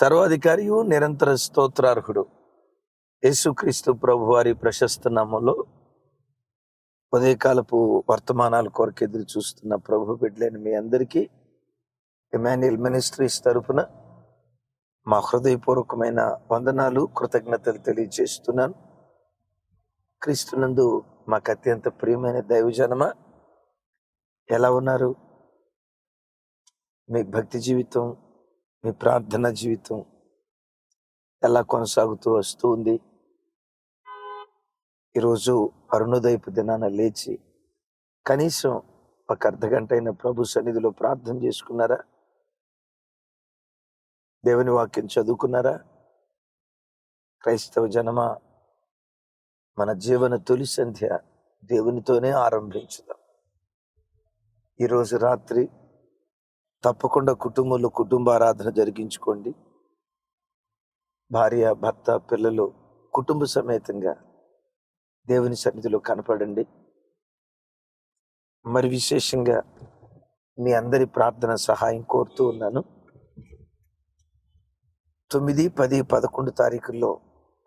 సర్వాధికారియు నిరంతర స్తోత్రార్హుడు. యేసుక్రీస్తు ప్రభు వారి ప్రశస్త నామంలో ఉదయకాలపు వర్తమానాల కొరకు ఎదురు చూస్తున్న ప్రభు బిడ్డలేని మీ అందరికీ ఎమాన్యుయల్ మినిస్ట్రీస్ తరపున మా హృదయపూర్వకమైన వందనాలు కృతజ్ఞతలు తెలియజేస్తున్నాను. క్రీస్తునందు మాకు అత్యంత ప్రియమైన దైవజనమ ఎలా ఉన్నారు? మీ భక్తి జీవితం మీ ప్రార్థన జీవితం ఎలా కొనసాగుతూ వస్తూ ఉంది? ఈరోజు అరుణోదయపు దినాన లేచి కనీసం ఒక అర్ధ గంట అయిన ప్రభు సన్నిధిలో ప్రార్థన చేసుకున్నారా? దేవుని వాక్యం చదువుకున్నారా? క్రైస్తవ జనమ? మన జీవన తొలి సంధ్య దేవునితోనే ఆరంభించుదాం. ఈరోజు రాత్రి తప్పకుండా కుటుంబంలో కుటుంబారాధన జరిగించుకోండి. భార్య భర్త పిల్లలు కుటుంబ సమేతంగా దేవుని సన్నిధిలో కనపడండి. మరి విశేషంగా మీ అందరి ప్రార్థన సహాయం కోరుతూ ఉన్నాను. తొమ్మిది పది పదకొండు తారీఖుల్లో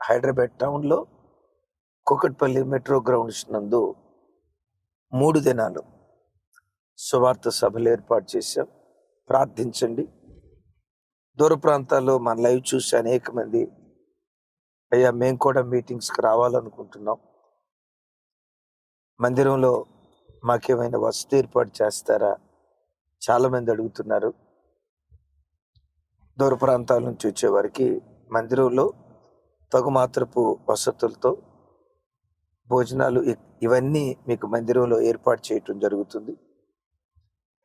హైదరాబాద్ టౌన్లో కుకట్పల్లి మెట్రో గ్రౌండ్స్ నందు మూడు దినాలు సువార్త సభలు ఏర్పాటు చేశాం. ప్రార్థించండి. దూర ప్రాంతాల్లో మన లైవ్ చూసి అనేక మంది అయ్యా మేము కూడా మీటింగ్స్కి రావాలనుకుంటున్నాం. మందిరంలో మాకేమైనా వసతి ఏర్పాటు చేస్తారా? చాలామంది అడుగుతున్నారు. దూర ప్రాంతాల నుంచి వచ్చేవారికి మందిరంలో తగు మాత్రపు వసతులతో భోజనాలు ఇ- ఇవన్నీ మీకు మందిరంలో ఏర్పాటు చేయటం జరుగుతుంది.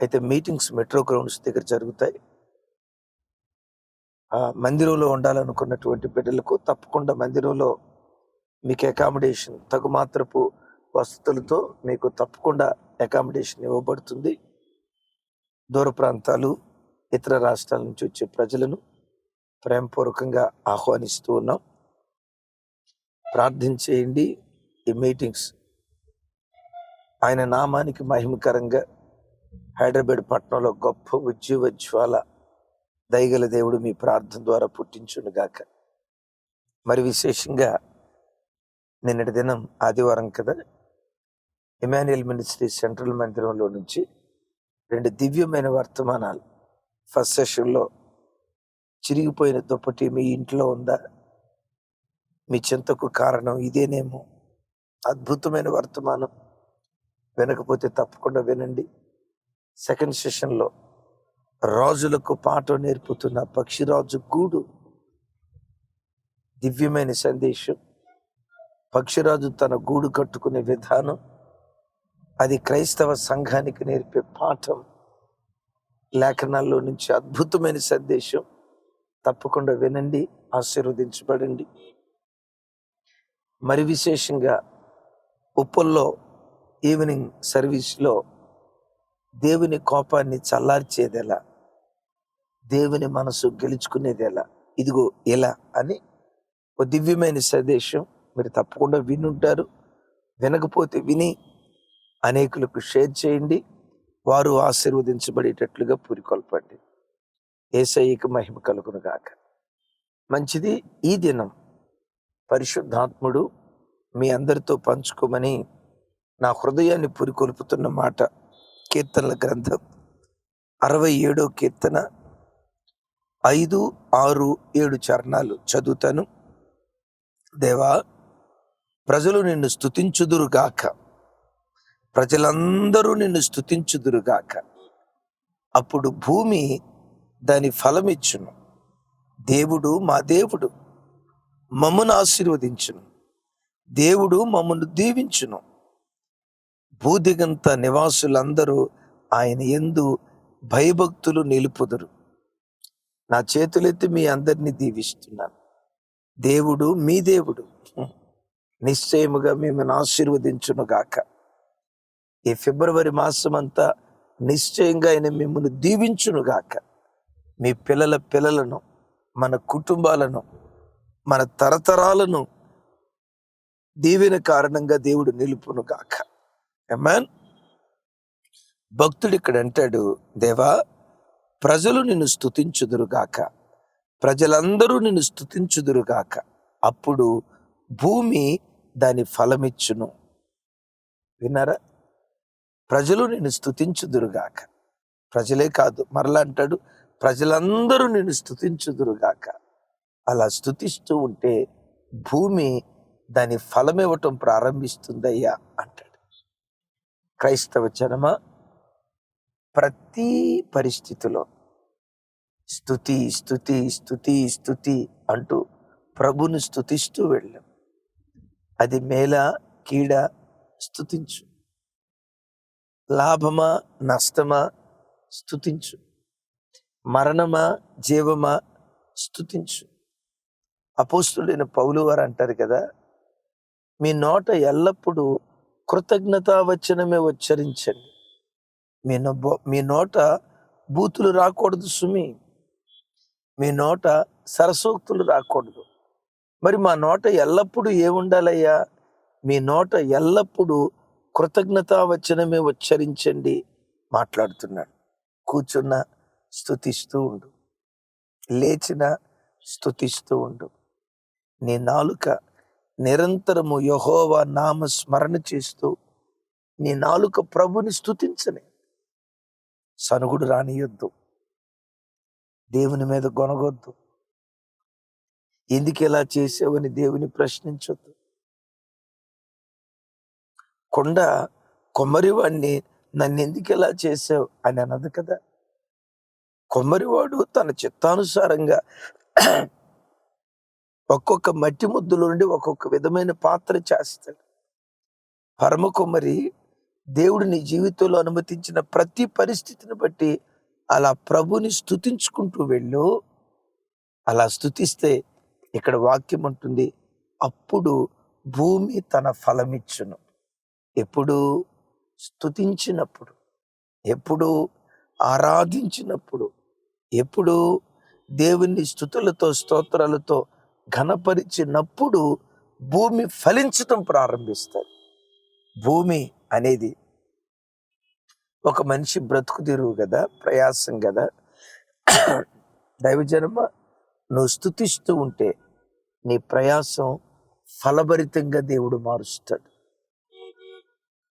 అయితే మీటింగ్స్ మెట్రో గ్రౌండ్స్ దగ్గర జరుగుతాయి. ఆ మందిరంలో ఉండాలనుకున్నటువంటి బిడ్డలకు తప్పకుండా మందిరంలో మీకు అకామిడేషన్ తగు మాత్రపు వసతులతో మీకు తప్పకుండా అకామిడేషన్ ఇవ్వబడుతుంది. దూర ప్రాంతాలు ఇతర రాష్ట్రాల నుంచి వచ్చే ప్రజలను ప్రేమపూర్వకంగా ఆహ్వానిస్తూ ఉన్నాం. ప్రార్థించేయండి ఈ మీటింగ్స్ ఆయన నామానికి మహిమకరంగా హైదరాబాద్ పట్టణంలో గొప్ప ఉజ్జీవ జ్వాల దయగల దేవుడు మీ ప్రార్థన ద్వారా పుట్టించుడుగాక మరి విశేషంగా నిన్నటి దినం ఆదివారం కదా ఇమాన్యుయల్ మినిస్ట్రీ సెంట్రల్ మందిరంలో నుంచి రెండు దివ్యమైన వర్తమానాలు. ఫస్ట్ సెషన్లో చిరిగిపోయిన దుప్పటి మీ ఇంట్లో ఉందా? మీ చింతకు కారణం ఇదేనేమో? అద్భుతమైన వర్తమానం. వినకపోతే తప్పకుండా వినండి. సెకండ్ సెషన్లో రాజులకు పాట నేర్పుతున్న పక్షిరాజు గూడు. దివ్యమైన సందేశం. పక్షిరాజు తన గూడు కట్టుకునే విధానం. అది క్రైస్తవ సంఘానికి నేర్పే పాఠం. లేఖనాల్లో నుంచి అద్భుతమైన సందేశం. తప్పకుండా వినండి ఆశీర్వదించబడండి. మరి విశేషంగా ఉప్పల్లో ఈవినింగ్ సర్వీస్లో దేవుని కోపాన్ని చల్లార్చేదెలా దేవుని మనసు గెలుచుకునేది ఎలా ఇదిగో ఎలా అని ఒక దివ్యమైన సందేశం మీరు తప్పకుండా వినుంటారు. వినకపోతే విని అనేకులకు షేర్ చేయండి. వారు ఆశీర్వదించబడేటట్లుగా పూరికొల్పండి. ఏసయ్యకు మహిమ కలుగును గాక. మంచిది ఈ దినం. పరిశుద్ధాత్ముడు మీ అందరితో పంచుకోమని నా హృదయాన్ని పురికొల్పుతున్న మాట కీర్తనల గ్రంథం అరవై ఏడో కీర్తన ఐదు ఆరు ఏడు చరణాలు చదువుతాను. దేవా ప్రజలు నిన్ను స్తుతించుదురుగాక. ప్రజలందరూ నిన్ను స్థుతించుదురుగాక అప్పుడు భూమి దాని ఫలమిచ్చును. దేవుడు మా దేవుడు మమ్మను ఆశీర్వదించును. దేవుడు మమ్మను దీవించును. భూదిగంత నివాసులందరూ ఆయన ఎందు భయభక్తులు నిలుపుదురు. నా చేతులెత్తి మీ అందరినీ దీవిస్తున్నాను. దేవుడు మీ దేవుడు. నిశ్చయముగా మిమ్మల్ని ఆశీర్వదించును గాక ఈ ఫిబ్రవరి మాసం అంతా నిశ్చయంగా ఆయన మిమ్మల్ని దీవించును గాక మీ పిల్లల పిల్లలను మన కుటుంబాలను మన తరతరాలను దీవెన కారణంగా దేవుడు నిలుపును గాక మ్యాన్ భక్తుడు ఇక్కడ అంటాడు దేవా ప్రజలు నిన్ను స్తుతించుదురుగాక ప్రజలందరూ నిన్ను స్థుతించుదురుగాక అప్పుడు భూమి దాని ఫలమిచ్చును. విన్నారా? ప్రజలు నిన్ను స్తుతించుదురుగాక ప్రజలే కాదు మరలా అంటాడు ప్రజలందరూ నిన్ను స్థుతించుదురుగాక అలా స్థుతిస్తూ ఉంటే భూమి దాని ఫలం ఇవ్వటం ప్రారంభిస్తుందయ్యా అంటాడు. క్రైస్తవ జనమ? ప్రతి పరిస్థితిలో స్థుతి స్థుతి స్థుతి స్థుతి అంటూ ప్రభుని స్థుతిస్తూ వెళ్ళాం. అది మేల కీడ స్థుతించు లాభమా నష్టమా స్థుతించు మరణమా జీవమా స్థుతించు అపోస్తుడైన పౌలు వారు అంటారు కదా మీ నోట ఎల్లప్పుడూ కృతజ్ఞతావచనమే ఉచ్చరించండి. మీ నొ- మీ నోట బూతులు రాకూడదు సుమి. మీ నోట సరసోక్తులు రాకూడదు. మరి మా నోట ఎల్లప్పుడూ ఏముండాలయ్యా? మీ నోట ఎల్లప్పుడూ కృతజ్ఞతావచనమే ఉచ్చరించండి మాట్లాడుతున్నాడు. కూర్చున్న స్థుతిస్తూ ఉండు. లేచిన స్థుతిస్తూ ఉండు. నీ నాలుక నిరంతరము యహోవా నామ స్మరణ చేస్తూ నీ నాలుక ప్రభుని స్థుతించని సనుగుడు రానియొద్దు. దేవుని మీద గొనగొద్దు. ఎందుకు ఇలా చేసావని దేవుని ప్రశ్నించొద్దు. కొండ కొమ్మరివాడిని నన్ను ఎందుకు ఇలా చేసావు అని అన్నది కదా. కొమ్మరివాడు తన చిత్తానుసారంగా ఒక్కొక్క మట్టి ముద్దులో నుండి ఒక్కొక్క విధమైన పాత్ర చేస్తాడు. పరమ కుమ్మరి దేవుడు నీ జీవితంలో అనుమతించిన ప్రతి పరిస్థితిని బట్టి అలా ప్రభుని స్థుతించుకుంటూ వెళ్ళు. అలా స్థుతిస్తే ఇక్కడ వాక్యం ఉంటుంది అప్పుడు భూమి తన ఫలమిచ్చును. ఎప్పుడు స్థుతించినప్పుడు ఎప్పుడు ఆరాధించినప్పుడు ఎప్పుడు దేవుని స్థుతులతో స్తోత్రాలతో ఘనపరిచినప్పుడు భూమి ఫలించటం ప్రారంభిస్తారు భూమి అనేది ఒక మనిషి బ్రతుకు తిరుగు కదా ప్రయాసం కదా. దైవజన్మ నువ్వు స్థుతిస్తూ ఉంటే నీ ప్రయాసం ఫలభరితంగా దేవుడు మారుస్తాడు.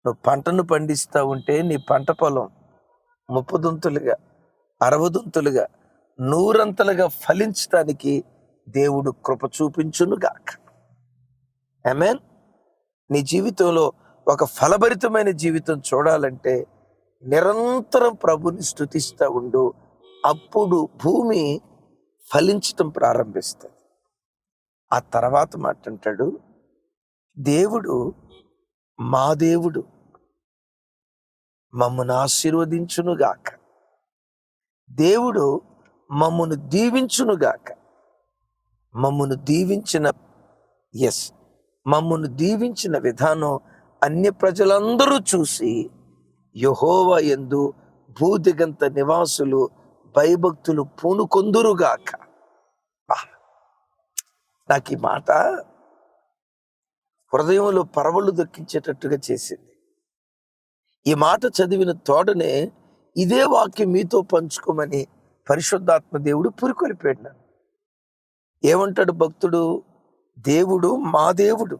నువ్వు పంటను పండిస్తూ ఉంటే నీ పంట పొలం ముప్పదొంతులుగా అరవదొంతులుగా నూరంతలుగా ఫలించడానికి దేవుడు కృప చూపించునుగాక ఆమేన్ నీ జీవితంలో ఒక ఫలభరితమైన జీవితం చూడాలంటే నిరంతరం ప్రభుని స్థుతిస్తూ ఉండు. అప్పుడు భూమి ఫలించటం ప్రారంభిస్తుంది. ఆ తర్వాత మాట అంటాడు దేవుడు మా దేవుడు మమ్మను ఆశీర్వదించునుగాక దేవుడు మమ్మను దీవించునుగాక మమ్మను దీవించిన ఎస్ మమ్మను దీవించిన విధానం అన్య ప్రజలందరూ చూసి యహోవ ఎందు భూదిగంత నివాసులు భయభక్తులు పూనుకొందురుగాక. నాకు ఈ మాట హృదయంలో పరవళ్ళు దక్కించేటట్టుగా చేసింది. ఈ మాట చదివిన తోడనే ఇదే వాక్యం మీతో పంచుకోమని పరిశుద్ధాత్మ దేవుడు పురికొలిపాడు నన్ను. ఏమంటాడు భక్తుడు? దేవుడు మా దేవుడు.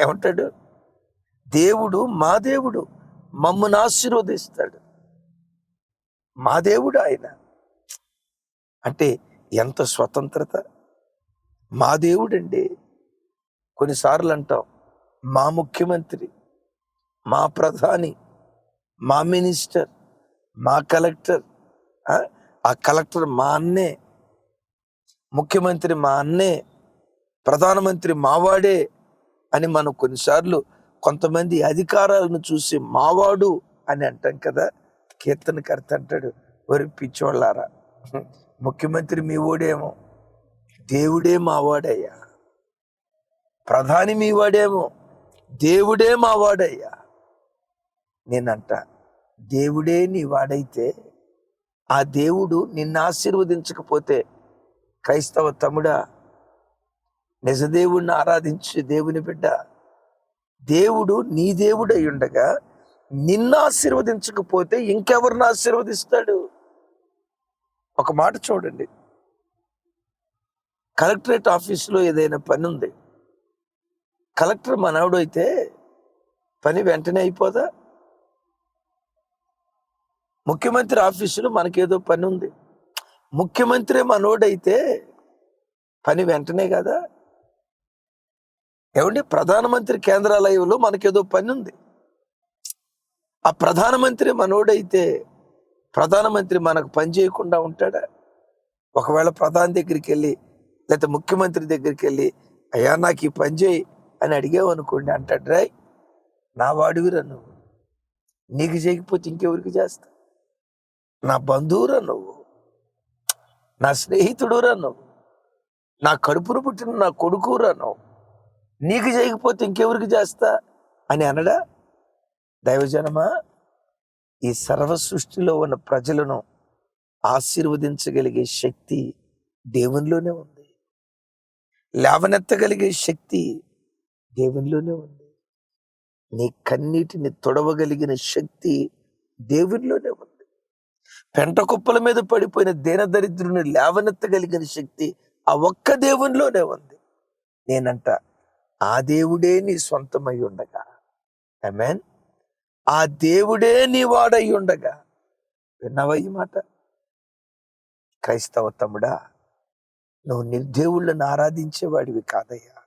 ఏమంటాడు? దేవుడు మా దేవుడు. మమ్మను ఆశీర్వదిస్తాడు. మా దేవుడు ఆయన. అంటే ఎంత స్వతంత్రత? మా దేవుడండి. కొన్నిసార్లు అంటాం మా ముఖ్యమంత్రి మా ప్రధాని మా మినిస్టర్ మా కలెక్టర్ ఆ కలెక్టర్ మా అన్నే. ముఖ్యమంత్రి మా అన్నే ప్రధానమంత్రి మావాడే అని మనం కొన్నిసార్లు కొంతమంది అధికారాలను చూసి మావాడు అని అంటాం కదా కీర్తనకర్త అంటాడు వరి పిచ్చోళ్ళారా ముఖ్యమంత్రి మీ ఓడేమో దేవుడే మావాడయ్యా ప్రధాని మీ వాడేమో దేవుడే మావాడయ్యా. నేనంట దేవుడే నీ వాడైతే ఆ దేవుడు నిన్ను ఆశీర్వదించకపోతే క్రైస్తవ తమ్ముడా నిజదేవుణ్ణి ఆరాధించే దేవుని బిడ్డ. దేవుడు నీ దేవుడై ఉండగా నిన్ను ఆశీర్వదించకపోతే ఇంకెవరిని ఆశీర్వదిస్తాడు? ఒక మాట చూడండి. కలెక్టరేట్ ఆఫీసులో ఏదైనా పని ఉంది కలెక్టర్ మనవడు అయితే పని వెంటనే అయిపోదా? ముఖ్యమంత్రి ఆఫీసులో మనకేదో పని ఉంది ముఖ్యమంత్రి మనోడైతే పని వెంటనే కదా. ఏమండి? ప్రధానమంత్రి కేంద్రాలయంలో మనకేదో పని ఉంది. ఆ ప్రధానమంత్రి మనోడైతే ప్రధానమంత్రి మనకు పని చేయకుండా ఉంటాడా? ఒకవేళ ప్రధాని దగ్గరికి వెళ్ళి లేకపోతే ముఖ్యమంత్రి దగ్గరికి వెళ్ళి అయ్యా నాకు ఈ పని చేయి అని అడిగావనుకోండి అంటాడు రాయ్ నా వాడివిరా నువ్వు. నీకు చేయకపోతే ఇంకెవరికి చేస్తా? నా బంధువురా నువ్వు. నా స్నేహితుడురా నువ్వు నా కడుపును పుట్టిన నా కొడుకురా నువ్వు నీకు చేయకపోతే ఇంకెవరికి చేస్తా? అని అనడా? దైవజనమా ఈ సర్వ సృష్టిలో ఉన్న ప్రజలను ఆశీర్వదించగలిగే శక్తి దేవునిలోనే ఉంది. లేవనెత్తగలిగే శక్తి దేవునిలోనే ఉంది. నీ కన్నీటిని తొడవగలిగిన శక్తి దేవునిలోనే ఉంది. పెంట కుప్పల మీద పడిపోయిన దీనదరిద్రుని లేవనెత్తగలిగిన శక్తి ఆ ఒక్క దేవునిలోనే ఉంది. నేనంట ఆ దేవుడే నీ సొంతమై ఉండగా. ఆమెన్ ఆ దేవుడే నీ వాడై ఉండగా. విన్నావా ఈ మాట? క్రైస్తవ తమ్ముడా నువ్వు నిర్దేవుళ్ళను ఆరాధించేవాడివి కాదయ్యా.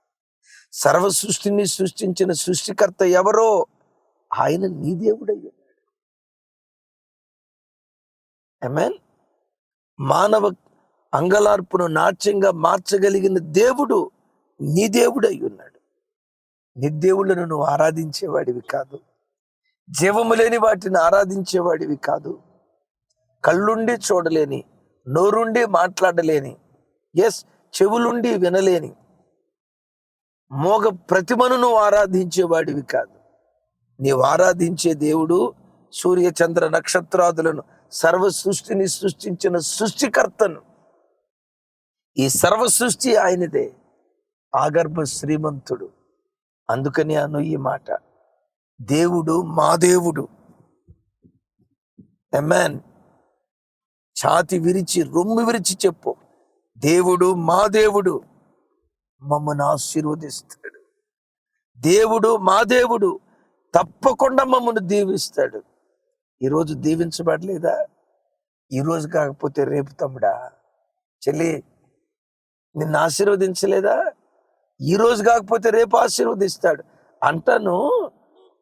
సర్వ సృష్టిని సృష్టించిన సృష్టికర్త ఎవరో ఆయన నీ దేవుడయ్యా ఎమెన్ మానవ అంగలార్పును నాట్యంగా మార్చగలిగిన దేవుడు నీ దేవుడై ఉన్నాడు. నీ దేవుళ్ళను నువ్వు ఆరాధించేవాడివి కాదు. జీవము లేని వాటిని ఆరాధించేవాడివి కాదు. కళ్ళుండి చూడలేని నోరుండి మాట్లాడలేని ఎస్ చెవులుండి వినలేని మోగ ప్రతిమను నువ్వు ఆరాధించేవాడివి కాదు. నీవు ఆరాధించే దేవుడు సూర్య చంద్ర నక్షత్రాదులను సర్వ సృష్టిని సృష్టించిన సృష్టికర్తను. ఈ సర్వ సృష్టి ఆయనదే. ఆగర్భ శ్రీమంతుడు. అందుకని అను ఈ మాట. దేవుడు మా దేవుడు. ఎమ్మాన్ ఛాతి విరిచి రొమ్ము విరిచి చెప్పు. దేవుడు మా దేవుడు. మమ్మను ఆశీర్వదిస్తాడు. దేవుడు మా దేవుడు. తప్పకుండా మమ్మను దీవిస్తాడు. ఈరోజు దీవించబడలేదా? ఈరోజు కాకపోతే రేపు తమ్ముడా. చెల్లి నిన్ను ఆశీర్వదించలేదా? ఈ రోజు కాకపోతే రేపు ఆశీర్వదిస్తాడు. అంటను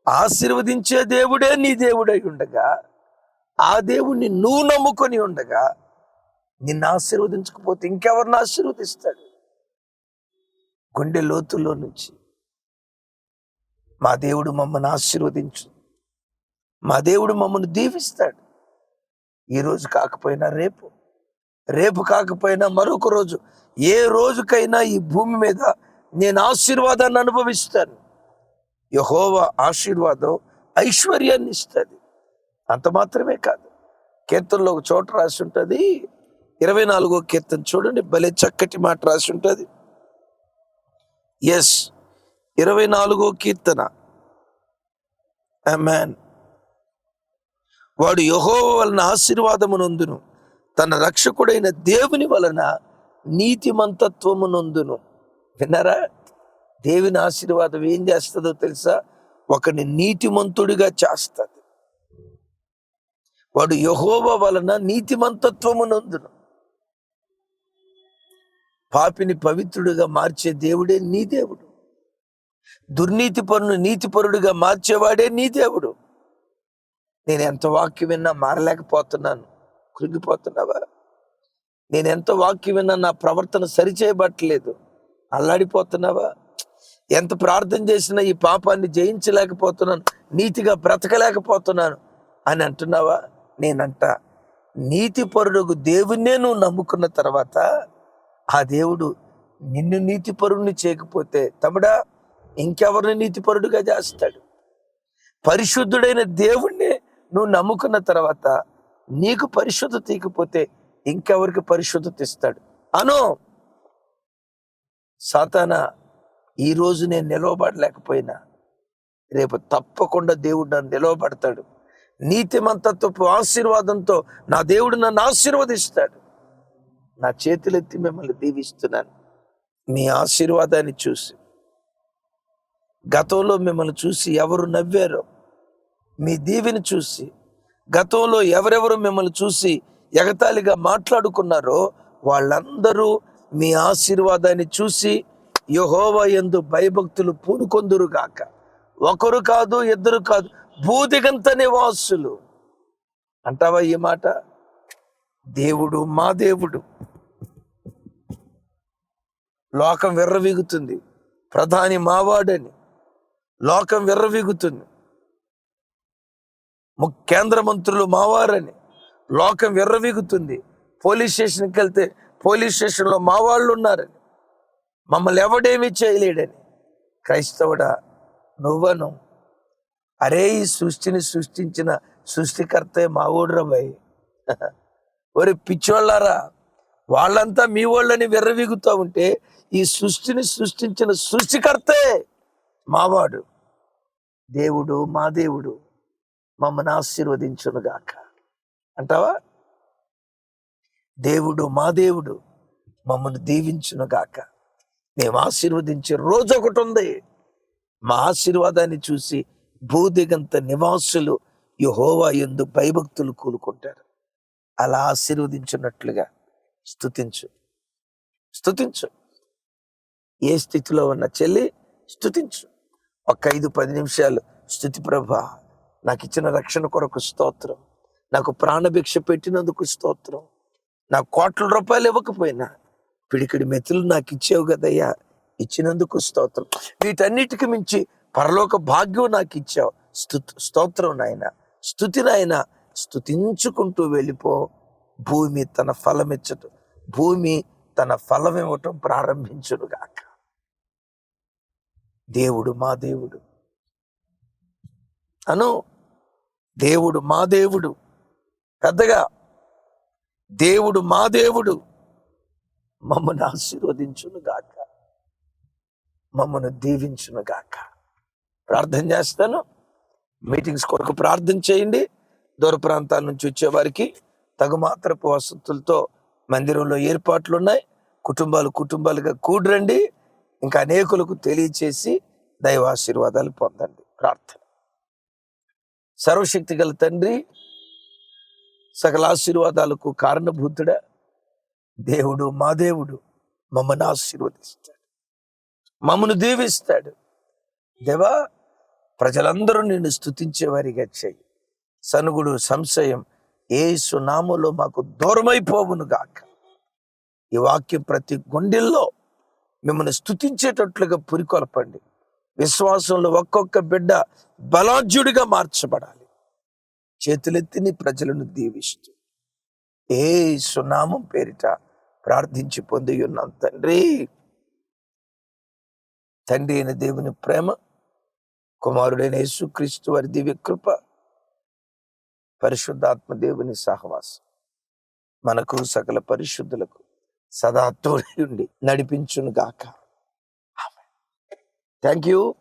ఆశీర్వదించే దేవుడే నీ దేవుడై ఉండగా ఆ దేవుణ్ణి నువ్వు నమ్ముకొని ఉండగా నిన్ను ఆశీర్వదించకపోతే ఇంకెవరిని ఆశీర్వదిస్తాడు? గుండె లోతుల్లో నుంచి మా దేవుడు మమ్మల్ని ఆశీర్వదించు. మా దేవుడు మమ్మల్ని దీవిస్తాడు. ఈరోజు కాకపోయినా రేపు రేపు కాకపోయినా మరొక రోజు ఏ రోజుకైనా ఈ భూమి మీద నేను ఆశీర్వాదాన్ని అనుభవిస్తాను. యహోవ ఆశీర్వాదం ఐశ్వర్యాన్ని ఇస్తుంది. అంత మాత్రమే కాదు. కీర్తనలో ఒక చోట రాసి ఉంటుంది. ఇరవై నాలుగో కీర్తన చూడండి భలే చక్కటి మాట రాసి ఉంటుంది. ఎస్ ఇరవై నాలుగో కీర్తన. మ్యాన్ వాడు యహోవ వలన ఆశీర్వాదమునందును. తన రక్షకుడైన దేవుని వలన నీతిమంతత్వమునందును. విన్నారా? దేవుని ఆశీర్వాదం ఏం చేస్తుందో తెలుసా? ఒకని నీతిమంతుడిగా చేస్తుంది. వాడు యహోవ వలన నీతిమంతత్వమునందును. పాపిని పవిత్రుడిగా మార్చే దేవుడే నీ దేవుడు. దుర్నీతి పరును నీతిపరుడుగా మార్చేవాడే నీ దేవుడు. నేను ఎంత వాక్యం విన్నా మారలేకపోతున్నాను. కృంగిపోతున్నావా? నేను ఎంత వాక్యం విన్నా నా ప్రవర్తన సరిచేయబట్టలేదు అల్లాడిపోతున్నావా? ఎంత ప్రార్థన చేసినా ఈ పాపాన్ని జయించలేకపోతున్నాను. నీతిగా బ్రతకలేకపోతున్నాను. అని అంటున్నావా? నేనంట నీతి పరుడుకు దేవుణ్ణే నువ్వు నమ్ముకున్న తర్వాత ఆ దేవుడు నిన్ను నీతి పరుడిని చేయకపోతే తమడా ఇంకెవరిని నీతిపరుడుగా చేస్తాడు? పరిశుద్ధుడైన దేవుణ్ణి నువ్వు నమ్ముకున్న తర్వాత నీకు పరిశుద్ధత తీకపోతే ఇంకెవరికి పరిశుద్ధత ఇస్తాడు అను! సాతాన ఈ రోజు నేను నిలవబడలేకపోయినా. రేపు తప్పకుండా దేవుడు నన్ను నిలవబడతాడు. నీతిమంతత్వపు ఆశీర్వాదంతో నా దేవుడు నన్ను ఆశీర్వదిస్తాడు. నా చేతులెత్తి మిమ్మల్ని దీవిస్తున్నాను. మీ ఆశీర్వాదాన్ని చూసి గతంలో మిమ్మల్ని చూసి ఎవరు నవ్వారో మీ దీవిని చూసి గతంలో ఎవరెవరు మిమ్మల్ని చూసి ఎగతాళిగా మాట్లాడుకున్నారో వాళ్ళందరూ మీ ఆశీర్వాదాన్ని చూసి యహోవ ఎందు భయభక్తులు పూనుకొందురుగాక ఒకరు కాదు ఇద్దరు కాదు భూదిగంత నివాసులు. అంటావా ఈ మాట? దేవుడు మా దేవుడు. లోకం విర్రవీగుతుంది. ప్రధాని మావాడని. లోకం విర్రవీగుతుంది. కేంద్ర మంత్రులు మావారని. లోకం విర్రవీగుతుంది పోలీస్ స్టేషన్కి వెళ్తే పోలీస్ స్టేషన్లో మా వాళ్ళు ఉన్నారని. మమ్మల్ని ఎవడేమీ చేయలేడని. క్రైస్తవుడా నువ్వను. అరే ఈ సృష్టిని సృష్టించిన సృష్టికర్తే మా ఊడ్రా భయ్. ఒరి పిచ్చోళ్ళారా. వాళ్ళంతా మీ వాళ్ళని విర్రవీగుతూ ఉంటే ఈ సృష్టిని సృష్టించిన సృష్టికర్తే మావాడు. దేవుడు మా దేవుడు. మమ్మల్ని ఆశీర్వదించునుగాక అంటావా? దేవుడు మా దేవుడు మమ్మల్ని దీవించునుగాక మేము ఆశీర్వదించే రోజు ఒకటి ఉంది. మా ఆశీర్వాదాన్ని చూసి భూదిగంత నివాసులు యహోవా ఎందు భయభక్తులు కూలుకుంటారు. అలా ఆశీర్వదించున్నట్లుగా స్తుతించు. స్తుతించు. ఏ స్థితిలో ఉన్న చెల్లి స్థుతించు ఒక ఐదు పది నిమిషాలు స్థుతి ప్రభా. నాకు ఇచ్చిన రక్షణ కొరకు స్తోత్రం. నాకు ప్రాణభిక్ష పెట్టినందుకు స్తోత్రం. నాకు కోట్ల రూపాయలు ఇవ్వకపోయినా పిడికిడి మెతులు నాకు ఇచ్చేవు కదయ్యా. ఇచ్చినందుకు స్తోత్రం. వీటన్నిటికి మించి పరలోక భాగ్యం నాకు ఇచ్చావు స్తు స్తోత్రం నాయన. స్థుతి నాయన. స్తుతించుకుంటూ వెళ్ళిపో. భూమి తన ఫలమిచ్చటం భూమి తన ఫలం ఇవ్వటం ప్రారంభించునుగాక. దేవుడు మా దేవుడు. అను. దేవుడు మా దేవుడు. పెద్దగా దేవుడు మా దేవుడు. మమ్మను ఆశీర్వదించును గాక. మమ్మను దీవించును గాక. ప్రార్థన చేస్తాను. మీటింగ్స్ కొరకు ప్రార్థన చేయండి. దూర ప్రాంతాల నుంచి వచ్చేవారికి తగుమాత్రపు వసతులతో మందిరంలో ఏర్పాట్లు ఉన్నాయి కుటుంబాలు కుటుంబాలుగా కూడరండి ఇంకా అనేకులకు తెలియచేసి దైవాశీర్వాదాలు పొందండి. ప్రార్థన. సర్వశక్తి గల తండ్రి సకల ఆశీర్వాదాలకు కారణభూతుడా. దేవుడు మా దేవుడు మమ్మల్ని ఆశీర్వదిస్తాడు. మమ్మను దీవిస్తాడు. దేవా ప్రజలందరూ నిన్ను స్థుతించేవారిగా చేయి సనుగుడు సంశయం ఏసు నామములో మాకు దూరమైపోవును గాక. ఈ వాక్యం ప్రతి గుండెల్లో మిమ్మల్ని స్థుతించేటట్లుగా పురికొల్పండి. విశ్వాసంలో ఒక్కొక్క బిడ్డ బలాజ్యుడిగా మార్చబడాలి. చేతులెత్తి నీ ప్రజలను దీవిస్తూ ఏ సునామం పేరిట ప్రార్థించి పొంది ఉన్నాం తండ్రి. తండ్రి అయిన దేవుని ప్రేమ కుమారుడైన యేసుక్రీస్తు వారి దివ్య కృప పరిశుద్ధాత్మ దేవుని సహవాసం మనకు సకల పరిశుద్ధులకు సదా తోడి ఉండి నడిపించును Thank you.